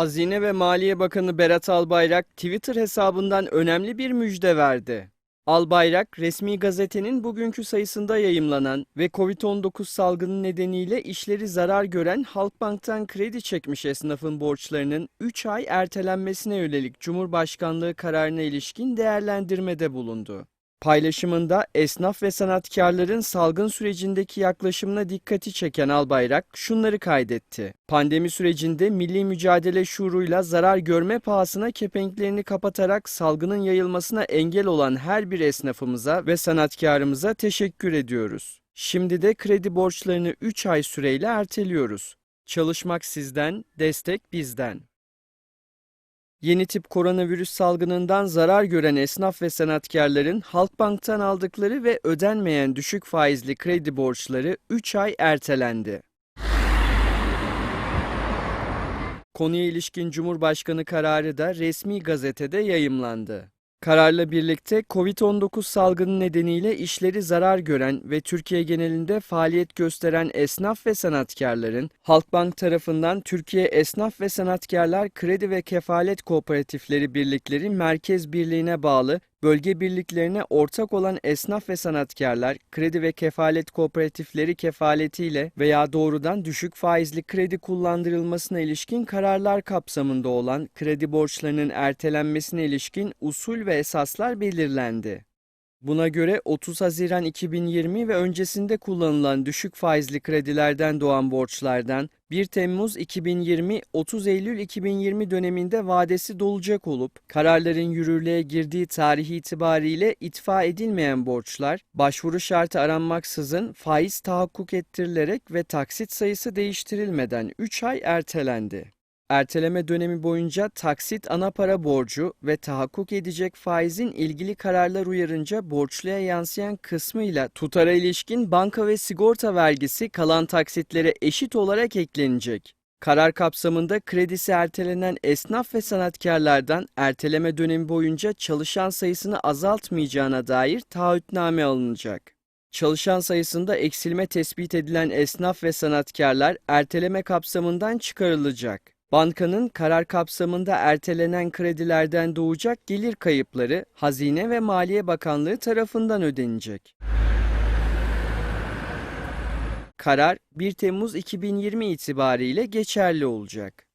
Hazine ve Maliye Bakanı Berat Albayrak Twitter hesabından önemli bir müjde verdi. Albayrak, resmi gazetenin bugünkü sayısında yayımlanan ve Covid-19 salgını nedeniyle işleri zarar gören Halkbank'tan kredi çekmiş esnafın borçlarının 3 ay ertelenmesine yönelik Cumhurbaşkanlığı kararına ilişkin değerlendirmede bulundu. Paylaşımında esnaf ve sanatkarların salgın sürecindeki yaklaşımına dikkati çeken Albayrak şunları kaydetti. Pandemi sürecinde milli mücadele şuuruyla zarar görme pahasına kepenklerini kapatarak salgının yayılmasına engel olan her bir esnafımıza ve sanatkarımıza teşekkür ediyoruz. Şimdi de kredi borçlarını 3 ay süreyle erteliyoruz. Çalışmak sizden, destek bizden. Yeni tip koronavirüs salgınından zarar gören esnaf ve sanatkarların Halkbank'tan aldıkları ve ödenmeyen düşük faizli kredi borçları 3 ay ertelendi. Konuya ilişkin Cumhurbaşkanı kararı da resmi gazetede yayımlandı. Kararla birlikte Covid-19 salgını nedeniyle işleri zarar gören ve Türkiye genelinde faaliyet gösteren esnaf ve sanatkarların Halkbank tarafından Türkiye Esnaf ve Sanatkarlar Kredi ve Kefalet Kooperatifleri Birlikleri Merkez Birliği'ne bağlı bölge birliklerine ortak olan esnaf ve sanatkarlar kredi ve kefalet kooperatifleri kefaletiyle veya doğrudan düşük faizli kredi kullandırılmasına ilişkin kararlar kapsamında olan kredi borçlarının ertelenmesine ilişkin usul ve esaslar belirlendi. Buna göre 30 Haziran 2020 ve öncesinde kullanılan düşük faizli kredilerden doğan borçlardan 1 Temmuz 2020 30 Eylül 2020 döneminde vadesi dolacak olup kararların yürürlüğe girdiği tarih itibariyle itfa edilmeyen borçlar başvuru şartı aranmaksızın faiz tahakkuk ettirilerek ve taksit sayısı değiştirilmeden 3 ay ertelendi. Erteleme dönemi boyunca taksit ana para borcu ve tahakkuk edecek faizin ilgili kararlar uyarınca borçluya yansıyan kısmıyla tutara ilişkin banka ve sigorta vergisi kalan taksitlere eşit olarak eklenecek. Karar kapsamında kredisi ertelenen esnaf ve sanatkarlardan erteleme dönemi boyunca çalışan sayısını azaltmayacağına dair taahhütname alınacak. Çalışan sayısında eksilme tespit edilen esnaf ve sanatkarlar erteleme kapsamından çıkarılacak. Bankanın karar kapsamında ertelenen kredilerden doğacak gelir kayıpları Hazine ve Maliye Bakanlığı tarafından ödenecek. Karar 1 Temmuz 2020 itibariyle geçerli olacak.